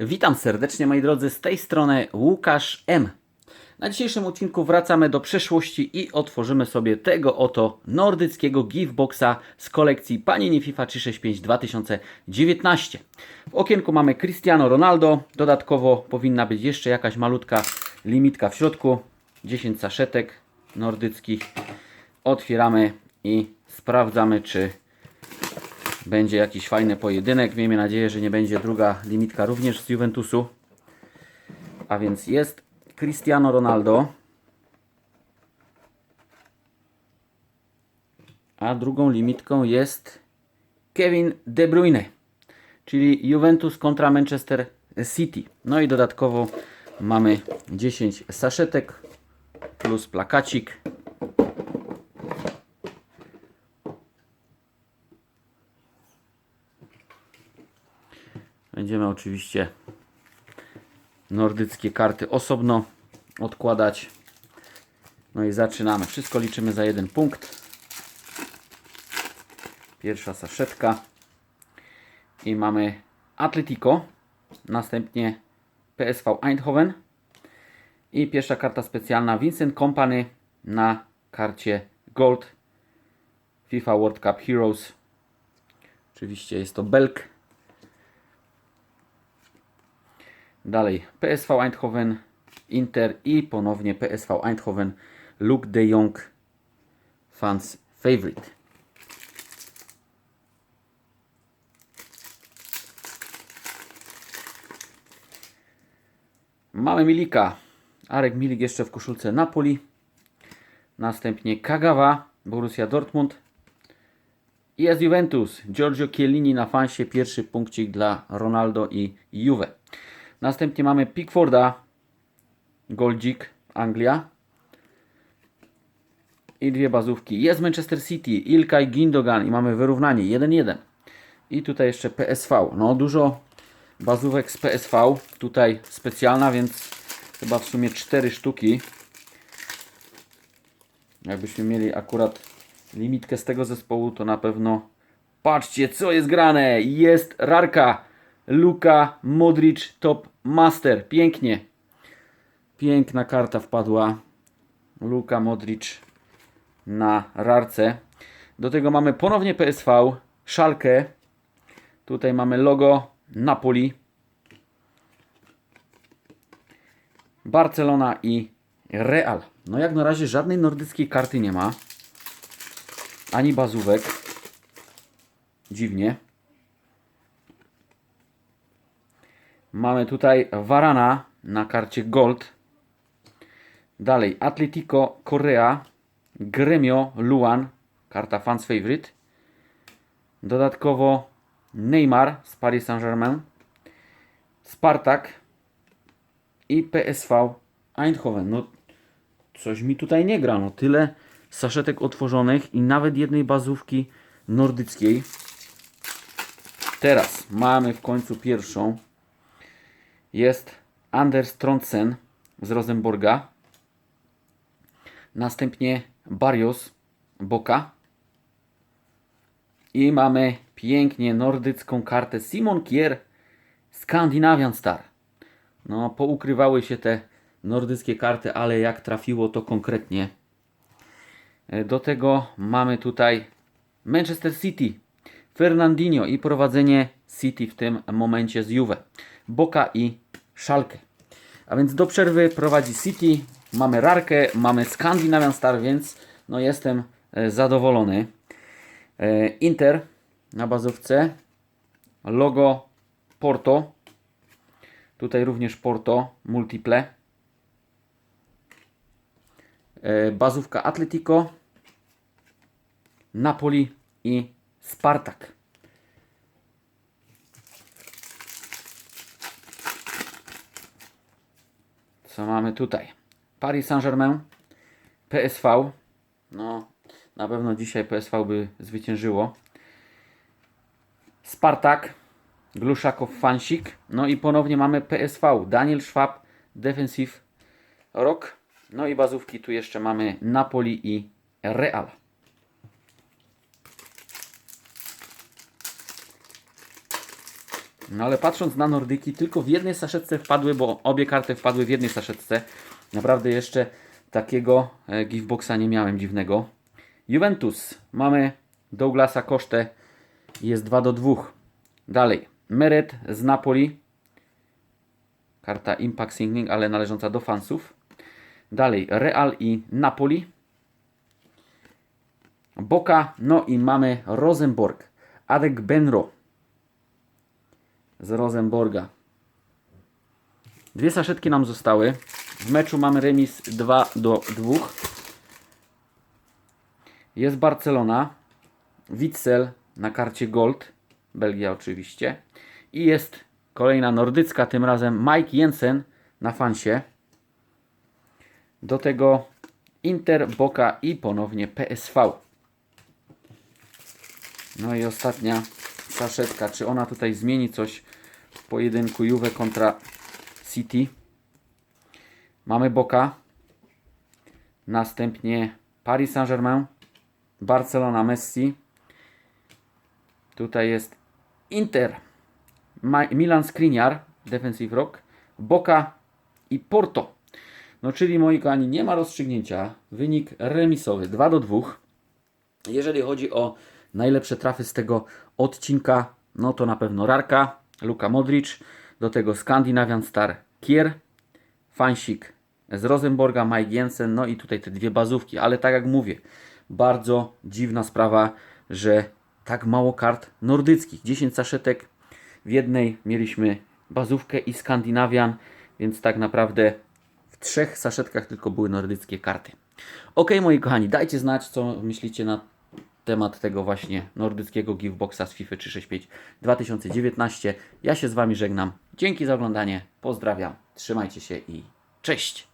Witam serdecznie moi drodzy, z tej strony Łukasz M. Na dzisiejszym odcinku wracamy do przeszłości i otworzymy sobie tego oto nordyckiego giftboxa z kolekcji Panini FIFA 365 2019. W okienku mamy Cristiano Ronaldo, dodatkowo powinna być jeszcze jakaś malutka limitka w środku, 10 saszetek nordyckich. Otwieramy i sprawdzamy czy będzie jakiś fajny pojedynek. Miejmy nadzieję, że nie będzie druga limitka również z Juventusu. A więc jest Cristiano Ronaldo. A drugą limitką jest Kevin De Bruyne, czyli Juventus kontra Manchester City. No i dodatkowo mamy 10 saszetek plus plakacik. Będziemy oczywiście nordyckie karty osobno odkładać. No i zaczynamy. Wszystko liczymy za jeden punkt. Pierwsza saszetka. I mamy Atletico. Następnie PSV Eindhoven. I pierwsza karta specjalna Vincent Company na karcie Gold. FIFA World Cup Heroes. Oczywiście jest to Belk. Dalej PSV Eindhoven, Inter i ponownie PSV Eindhoven, Luke de Jong, fans favorite. Mamy Milika. Arek Milik jeszcze w koszulce Napoli. Następnie Kagawa, Borussia Dortmund. I jest Juventus. Giorgio Chiellini na fansie. Pierwszy punkcik dla Ronaldo i Juve. Następnie mamy Pickforda, Goldzik, Anglia. I dwie bazówki. Jest Manchester City, Ilkay Gindogan i mamy wyrównanie 1-1. I tutaj jeszcze PSV. No dużo bazówek z PSV. Tutaj specjalna, więc chyba w sumie 4 sztuki. Jakbyśmy mieli akurat limitkę z tego zespołu, to na pewno patrzcie co jest grane. Jest Rarka. Luka Modric Top Master. Pięknie. Piękna karta wpadła. Luka Modric na rarce. Do tego mamy ponownie PSV, Szalkę. Tutaj mamy logo Napoli. Barcelona i Real. No jak na razie żadnej nordyckiej karty nie ma. Ani bazówek. Dziwnie. Mamy tutaj Varana na karcie Gold. Dalej Atletico Korea, Gremio Luan, karta Fans Favorite. Dodatkowo Neymar z Paris Saint-Germain, Spartak i PSV Eindhoven. No coś mi tutaj nie gra. No tyle saszetek otworzonych i nawet jednej bazówki nordyckiej. Teraz mamy w końcu pierwszą jest Anders Trondsen z Rosenborga. Następnie Barrios Boka. I mamy pięknie nordycką kartę Simon Kier Scandinavian Star. No, poukrywały się te nordyckie karty, ale jak trafiło to konkretnie. E, Do tego mamy tutaj Manchester City, Fernandinho i prowadzenie City w tym momencie z Juve. Boka i Szalkę. A więc do przerwy prowadzi City, mamy Rarkę, mamy Scandinavian Star, więc no jestem e, zadowolony. E, Inter na bazówce, logo Porto, tutaj również Porto, multiple. E, Bazówka Atletico, Napoli i Spartak. Co mamy tutaj? Paris Saint-Germain, PSV. No, na pewno dzisiaj PSV by zwyciężyło. Spartak, Gluszakow, Fansik. No i ponownie mamy PSV, Daniel Schwab, Defensive Rock. No i bazówki tu jeszcze mamy Napoli i Real. No ale patrząc na Nordyki, tylko w jednej saszetce wpadły, bo obie karty wpadły w jednej saszetce. Naprawdę jeszcze takiego e, giftboxa nie miałem dziwnego. Juventus. Mamy Douglasa Kosztę. Jest 2 do 2. Dalej. Meret z Napoli. Karta Impact Signing, ale należąca do fansów. Dalej Real i Napoli. Boka, no i mamy Rosenborg. Adek Benro z Rosenborga. Dwie saszetki nam zostały. W meczu mamy remis 2 do 2. Jest Barcelona. Witzel na karcie Gold. Belgia oczywiście. I jest kolejna nordycka, tym razem Mike Jensen na fansie. Do tego Inter, Boca i ponownie PSV. No i ostatnia saszetka. Czy ona tutaj zmieni coś w pojedynku Juve kontra City? Mamy Boca. Następnie Paris Saint-Germain. Barcelona Messi. Tutaj jest Inter. Milan Skriniar. Defensive Rock. Boca i Porto. No czyli moi kochani, nie ma rozstrzygnięcia. Wynik remisowy 2 do 2. Jeżeli chodzi o najlepsze trafy z tego odcinka, no to na pewno Rarka, Luka Modric, do tego Skandinavian Star Kier, Fansik z Rosenborga, Mike Jensen, no i tutaj te dwie bazówki, ale tak jak mówię, bardzo dziwna sprawa, że tak mało kart nordyckich, 10 saszetek, w jednej mieliśmy bazówkę i Skandinawian, więc tak naprawdę w trzech saszetkach tylko były nordyckie karty. Ok, moi kochani, dajcie znać, co myślicie na temat tego właśnie nordyckiego giftboxa z FIFA 365 2019. Ja się z Wami żegnam. Dzięki za oglądanie. Pozdrawiam. Trzymajcie się i cześć!